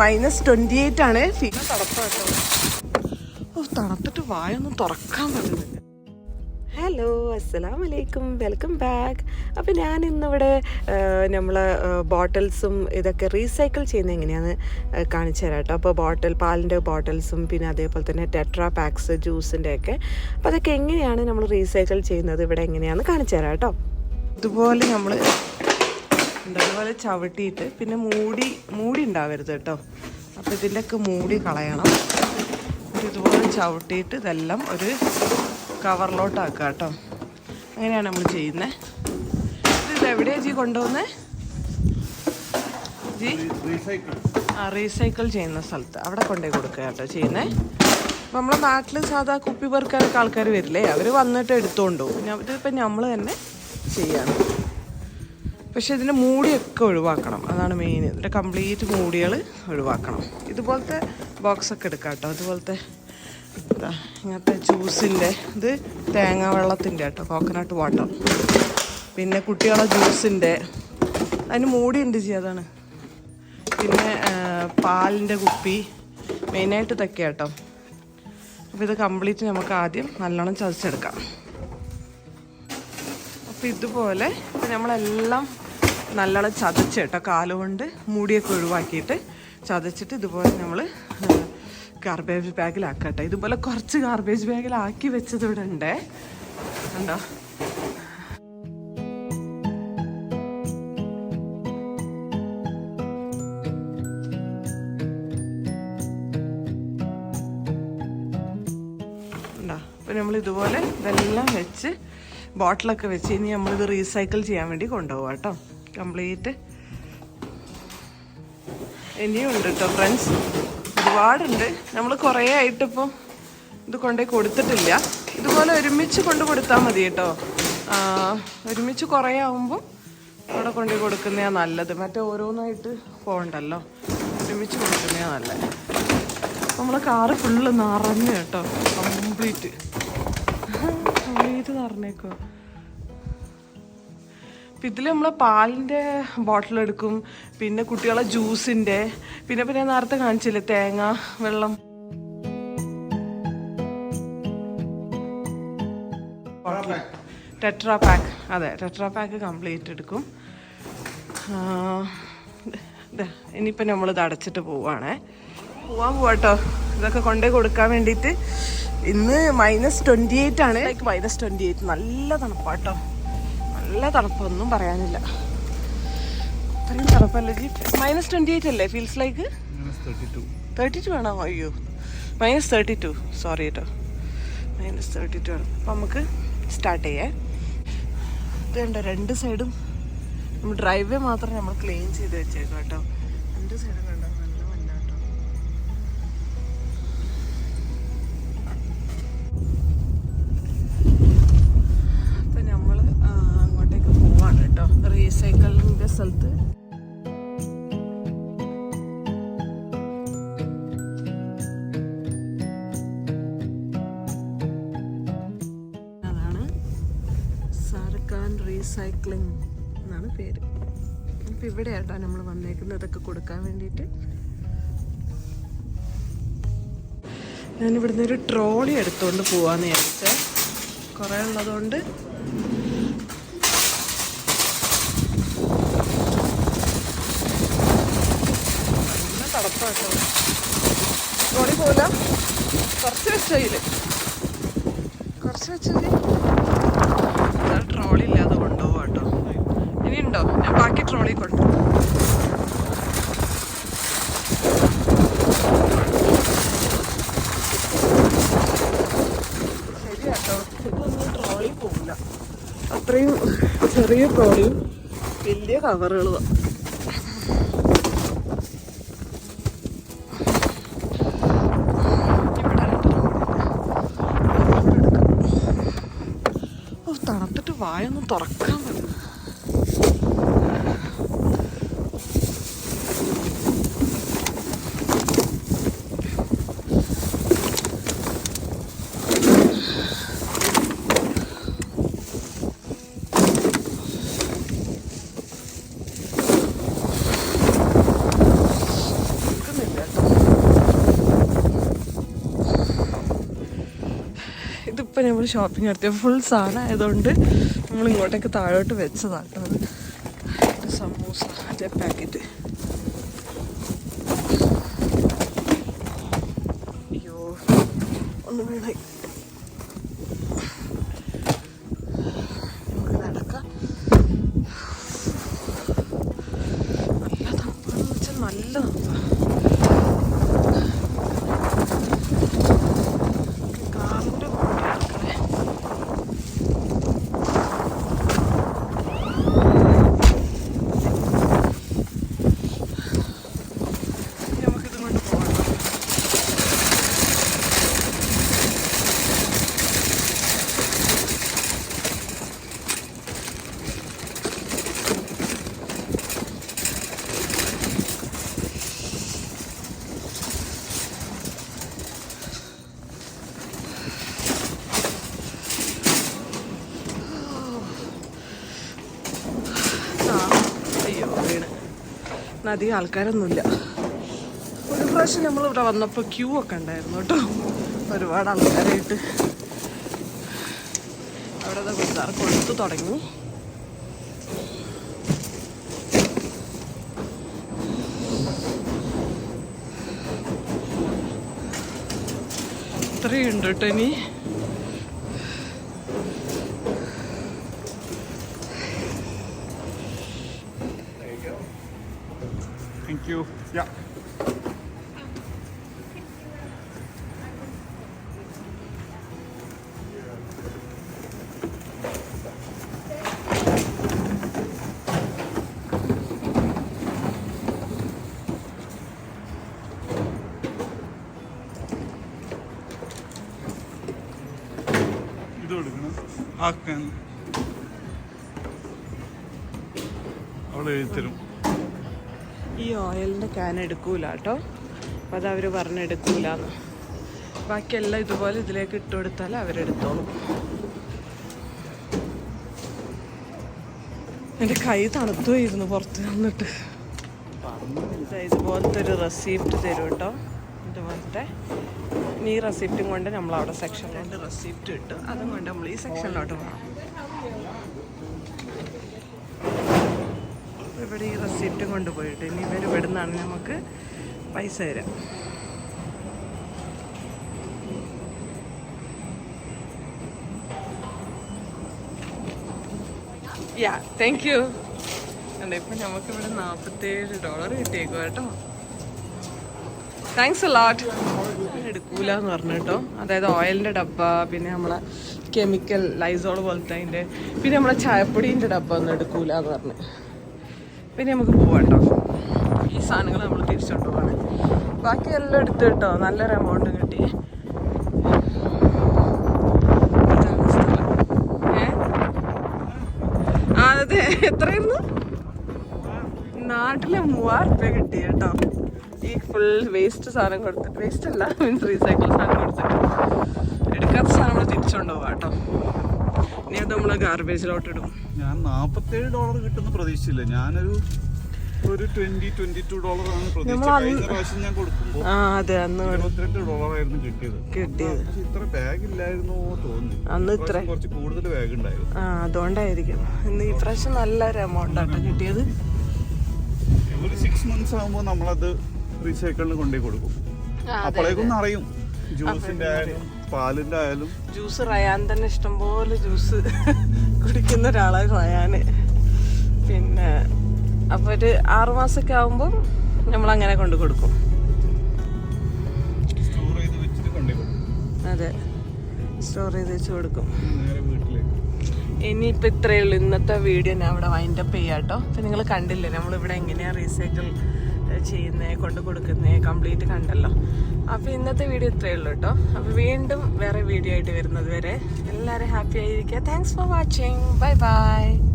Minus twenty eight ആണ്. തണുപ്പാട്ടോ. ഓ തണുത്തിട്ട് വായൊന്നും തുറക്കാൻ പറ്റുന്നില്ല ഹലോ അസ്സലാം വലൈക്കും വെൽക്കം ബാക്ക് അപ്പോൾ ഞാൻ ഇന്നിവിടെ നമ്മൾ ബോട്ടിൽസും ഇതൊക്കെ റീസൈക്കിൾ ചെയ്യുന്ന എങ്ങനെയാന്ന് കാണിച്ചു തരാം കേട്ടോ. അപ്പോൾ ബോട്ടിൽ പാലിന്റെ ബോട്ടിൽസും പിന്നെ അതേപോലെ തന്നെ ടെട്രാ പാക്സ് ജ്യൂസിന്റെ ഒക്കെ. അപ്പോൾ അതൊക്കെ എങ്ങനെയാണ് നമ്മൾ റീസൈക്കിൾ ചെയ്യുന്നത്? ഇവിടെ എങ്ങനെയാണെന്ന് കാണിച്ചു തരാം കേട്ടോ. ഇതുപോലെ നമ്മൾ അതുപോലെ ചവിട്ടിയിട്ട് പിന്നെ മൂടി മൂടി ഉണ്ടാവരുത് കേട്ടോ. അപ്പോൾ ഇതിന്റെയൊക്കെ മൂടി കളയണം. ഇതുപോലെ ചവിട്ടിയിട്ട് ഇതെല്ലാം ഒരു കവറിലോട്ടാക്കുക കേട്ടോ. അങ്ങനെയാണ് നമ്മൾ ചെയ്യുന്നത് ഇത് എവിടെയാണ് ജി കൊണ്ടുപോകുന്നത് ജി? ആ റീസൈക്കിൾ ചെയ്യുന്ന സ്ഥലത്ത്. അവിടെ കൊണ്ടുപോയി കൊടുക്കുക കേട്ടോ ചെയ്യുന്നത് നമ്മളെ നാട്ടിൽ സാധാ കുപ്പി പെറുക്കാനൊക്കെ ആൾക്കാർ വരില്ലേ? അവർ വന്നിട്ട് എടുത്തുകൊണ്ട് ഞാൻ- ഇതിപ്പോൾ നമ്മൾ തന്നെ ചെയ്യാണ് പക്ഷെ ഇതിന്റെ മൂടിയൊക്കെ ഒഴിവാക്കണം. അതാണ് മെയിൻ ഇതിന്റെ കംപ്ലീറ്റ് മൂടികൾ ഒഴിവാക്കണം. ഇതുപോലത്തെ ബോക്സൊക്കെ എടുക്കാം കേട്ടോ അതുപോലത്തെ ഇതാ ഇങ്ങനത്തെ ജ്യൂസിന്റെ ഇത് തേങ്ങ വെള്ളത്തിന്റെ കേട്ടോ കോക്കനട്ട് വാട്ടർ പിന്നെ കുട്ടികളെ ജ്യൂസിന്റെ അതിന് മൂടി എന്ത് ചെയ്യാതാണ് പിന്നെ പാലിന്റെ കുപ്പി മെയിനായിട്ട് ഇതൊക്കെ കേട്ടോ അപ്പോൾ ഇത് കംപ്ലീറ്റ് നമുക്ക് ആദ്യം നല്ലോണം ചതച്ചെടുക്കാം. അപ്പോൾ ഇതുപോലെ നമ്മളെല്ലാം നല്ലോണം ചതച്ച് കേട്ടോ കാലുകൊണ്ട് മൂടിയൊക്കെ ഒഴിവാക്കിയിട്ട് ചതച്ചിട്ട് ഇതുപോലെ നമ്മൾ ഗാർബേജ് ബാഗിലാക്കട്ടെ ഇതുപോലെ കുറച്ച് ഗാർബേജ് ബാഗിലാക്കി വെച്ചത് ഇവിടെ ഉണ്ടേ. ഉണ്ടോ നമ്മൾ ഇതുപോലെ ഇതെല്ലാം വെച്ച് ബോട്ടിലൊക്കെ വെച്ച് ഇനി നമ്മളിത് റീസൈക്കിൾ ചെയ്യാൻ വേണ്ടി കൊണ്ടുപോകാം കേട്ടോ കംപ്ലീറ്റ്. ഇനിയും ഉണ്ട് കേട്ടോ ഫ്രണ്ട്സ് ഒരുപാടുണ്ട്. നമ്മൾ കുറേ ആയിട്ടിപ്പോൾ ഇത് കൊണ്ടുപോയി കൊടുത്തിട്ടില്ല. ഇതുപോലെ ഒരുമിച്ച് കൊണ്ട് കൊടുത്താൽ മതി കേട്ടോ ഒരുമിച്ച് കുറേ ആവുമ്പം അവിടെ കൊണ്ടുപോയി കൊടുക്കുന്നതാണ് നല്ലത്. മറ്റേ ഓരോന്നായിട്ട് പോകണ്ടല്ലോ ഒരുമിച്ച് കൊടുക്കുന്നതാണ് നല്ലത് നമ്മളെ കാറ് ഫുള്ള് നിറഞ്ഞു കേട്ടോ കംപ്ലീറ്റ്. കംപ്ലീറ്റ് നിറഞ്ഞേക്കോ അപ്പം ഇതിൽ നമ്മൾ പാലിന്റെ ബോട്ടിൽ എടുക്കും പിന്നെ കുട്ടികളെ ജ്യൂസിന്റെ പിന്നെ പിന്നെ നേരത്തെ കാണിച്ചില്ലേ തേങ്ങ വെള്ളം. Tetra pack. അതെ ടെട്രാ പാക്ക് കംപ്ലീറ്റ് എടുക്കും. നമ്മൾ ഇത് നമ്മളിത് അടച്ചിട്ട് പോവുകയാണേ പോവാൻ പോവാട്ടോ ഇതൊക്കെ കൊണ്ടേ കൊടുക്കാൻ വേണ്ടിയിട്ട് ഇന്ന് മൈനസ് ട്വന്റി എയ്റ്റ് ആണ്. ലൈക്ക് മൈനസ് ട്വന്റി എയ്റ്റ് നല്ല തണുപ്പാട്ടോ നല്ല തണുപ്പൊന്നും പറയാനില്ല. അത്രയും തണുപ്പല്ലേ ജി? മൈനസ് ട്വന്റി എയ്റ്റ് അല്ലേ ഫീൽസ് ലൈക്ക് തേർട്ടി ടു ആണോ അയ്യോ. മൈനസ് തേർട്ടി ടു സോറി കേട്ടോ മൈനസ് തേർട്ടി ടു ആണ്. അപ്പം നമുക്ക് സ്റ്റാർട്ട് ചെയ്യേ. ഇതുണ്ട് രണ്ട് സൈഡും നമ്മൾ ഡ്രൈവേ മാത്രം നമ്മൾ ക്ലീൻ ചെയ്ത് വെച്ചേക്കാം കേട്ടോ രണ്ട് സൈഡും കണ്ടോ? സ്ഥലത്ത്. അതാണ് സർക്കാൻ റീസൈക്ലിംഗ് എന്നാണ് പേര്. അപ്പം ഇവിടെ ആട്ടോ നമ്മൾ വന്നേക്കുന്നത്. അതൊക്കെ കൊടുക്കാൻ വേണ്ടിയിട്ട്. ഞാനിവിടുന്ന് ഒരു ട്രോളി എടുത്തുകൊണ്ട് പോവാന്ന് വിചാരിച്ചേ. കുറേ ഉള്ളതുകൊണ്ട് നല്ല തണുപ്പാട്ടോ പോവില്ല കുറച്ച് വെച്ചതിൽ കുറച്ച് വെച്ചത് ട്രോളി ഇല്ലാതെ കൊണ്ടുപോകാം കേട്ടോ. ഇനിയുണ്ടോ? ഞാൻ ബാക്കി ട്രോളി കൊണ്ടു ശരി കേട്ടോ ഇതൊന്നും ട്രോളി പോകില്ല അത്രയും ചെറിയ ട്രോളിയും വലിയ കവറുകളും വായൊന്നും തുറക്കാൻ നമ്മൾ ഷോപ്പിംഗ് നടത്തിയ ഫുൾ സാധനം ആയതുകൊണ്ട് നമ്മൾ ഇങ്ങോട്ടേക്ക് താഴോട്ട് വെച്ചതാണ് അത്. സമൂസ മറ്റേ പാക്കറ്റ് അയ്യോ ഒന്ന് വീണായി. നല്ല തണുപ്പാന്ന് വെച്ചാൽ നല്ല തണുപ്പാണ് കാറിന്റെ കൂടെ നടക്കണേ നമുക്കിത് കൊണ്ട് പോകണം ആ അയ്യോ വീണ് ഇന്ന് അധികം ആൾക്കാരൊന്നുമില്ല. ഒരു പ്രാവശ്യം നമ്മൾ ഇവിടെ വന്നപ്പോൾ ക്യൂ ഒക്കെ ഉണ്ടായിരുന്നു കേട്ടോ. ഒരുപാട് ആൾക്കാരായിട്ട്. അവിടെ ഗുരുദാർ കൊടുത്തു തുടങ്ങി. ഇത്രയുണ്ട് കേട്ടോ ഇനി. Thank you. Yeah. ഇത് കൊടുക്കണം ആക്കാൻ അവൾ ഓയിലിന്റെ ക്യാൻ എടുക്കൂല കേട്ടോ. അപ്പം അത് അവർ പറഞ്ഞെടുക്കൂല എന്ന് ബാക്കിയെല്ലാം ഇതുപോലെ ഇതിലേക്ക് ഇട്ട് കൊടുത്താൽ അവരെടുത്തോളും. എന്റെ കൈ തണുത്തു പോയിരുന്നു പുറത്ത് വന്നിട്ട്. ഇതുപോലത്തെ ഒരു റെസിപ്റ്റ് തരും കേട്ടോ. ഇതുപോലത്തെ. ഈ റെസിപ്റ്റും കൊണ്ട് നമ്മൾ അവിടെ സെക്ഷനിലോട്ട് റെസിപ്റ്റ് കിട്ടും അതും കൊണ്ട് നമ്മൾ ഈ സെക്ഷനിലോട്ട് പോകണം ഇവിടെ ഈ റെസിപ്റ്റും കൊണ്ടുപോയിട്ട്. ഇനി ഇവർ ഇവിടുന്നാണ് നമുക്ക് പൈസ തരാം. യാ താങ്ക് യു അല്ല ഇപ്പം നമുക്ക് ഇവിടെ നാൽപ്പത്തേഴ് ഡോളർ കിട്ടിയേക്കും കേട്ടോ. താങ്ക്സ് ലോട്ട് എടുക്കൂല എന്ന് പറഞ്ഞു കേട്ടോ. അതായത് ഓയിലിന്റെ ഡബ്ബ പിന്നെ നമ്മളെ കെമിക്കൽ ലൈസോൾ പോലത്തെ അതിന്റെ പിന്നെ നമ്മളെ ചായപ്പൊടീന്റെ ഡബ്ബ ഒന്നും എടുക്കൂല എന്ന് പറഞ്ഞു. പിന്നെ നമുക്ക് പോവാം ഈ സാധനങ്ങൾ നമ്മൾ തിരിച്ചുകൊണ്ട് പോവാണ് ബാക്കി എല്ലാം എടുത്ത് കേട്ടോ. നല്ലൊരു എമൗണ്ട് കിട്ടി. അതെ. എത്രയായിരുന്നു? നാട്ടിലെ മൂവായിരം റുപ്യ കിട്ടി കേട്ടോ. ഈ ഫുൾ വേസ്റ്റ് സാധനം കൊടുത്തിട്ട് വേസ്റ്റ് അല്ല മീൻസ് റീസൈക്കിൾ സാധനം കൊടുത്തിട്ട് എടുക്കാത്ത സാധനങ്ങൾ തിരിച്ചോണ്ട് പോവാം കേട്ടോ. ഇനി അത് ഗാർബേജിലോട്ട് ഇടും. ഞാൻ നാപ്പത്തേഴ് ഡോളർ കിട്ടുന്ന ഞാനൊരു ഒരു ട്വന്റി ട്വന്റി ടു ഡോളർ ആണ് പ്രതീക്ഷിച്ചത്. കഴിഞ്ഞ പ്രാവശ്യം ഞാൻ കൊടുക്കുമ്പോൾ ഇരുപത്തിരണ്ട് ഡോളർ ആയിരുന്നു കിട്ടിയത്. കിട്ടിയത്. ഇത്ര ബാഗ് ഇല്ലായിരുന്നോ തോന്നി. അന്ന് ഇത്ര കുറച്ച് കൂടുതൽ ബാഗ് ഉണ്ടായിരുന്നു. അതുകൊണ്ടായിരിക്കും. ഇന്ന് ഈ പ്രാവശ്യം നല്ലൊരു എമൗണ്ട് ആട്ടോ കിട്ടിയത്. ഒരു സിക്സ് മന്ത്സ് ആകുമ്പോൾ നമ്മളത് റീസൈക്കിളിന് കൊണ്ടുപോയി കൊടുക്കും. അപ്പോഴേക്കും അറിയും ജ്യൂസിന്റെ ആയാലും പാലിന്റെ ആയാലും. ജ്യൂസ് റയാൻ തന്നെ ഇഷ്ടംപോലെ ജ്യൂസ് കുടിക്കുന്ന ഒരാളാണ് റയാന്. പിന്നെ അപ്പോൾ ഒരു ആറുമാസമൊക്കെ ആകുമ്പം നമ്മൾ അങ്ങനെ കൊണ്ട് കൊടുക്കും. അതെ. സ്റ്റോർ ചെയ്ത് വെച്ച് കൊടുക്കും. ഇനിയിപ്പോൾ ഇത്രയേ ഉള്ളൂ. ഇന്നത്തെ വീഡിയോ ഞാൻ അവിടെ വൈൻഡപ്പ് ചെയ്യാട്ടോ കേട്ടോ. അപ്പം നിങ്ങൾ കണ്ടില്ലേ നമ്മളിവിടെ എങ്ങനെയാ റീസൈക്കിൾ ചെയ്യുന്നത് കൊണ്ട് കൊടുക്കുന്നത് കംപ്ലീറ്റ് കണ്ടല്ലോ. അപ്പോൾ ഇന്നത്തെ വീഡിയോ ഇത്രയേ ഉള്ളൂ കേട്ടോ അപ്പോൾ വീണ്ടും വേറെ വീഡിയോ ആയിട്ട് വരുന്നത് വരെ എല്ലാവരും ഹാപ്പി ആയിരിക്കുക. Thanks for watching bye bye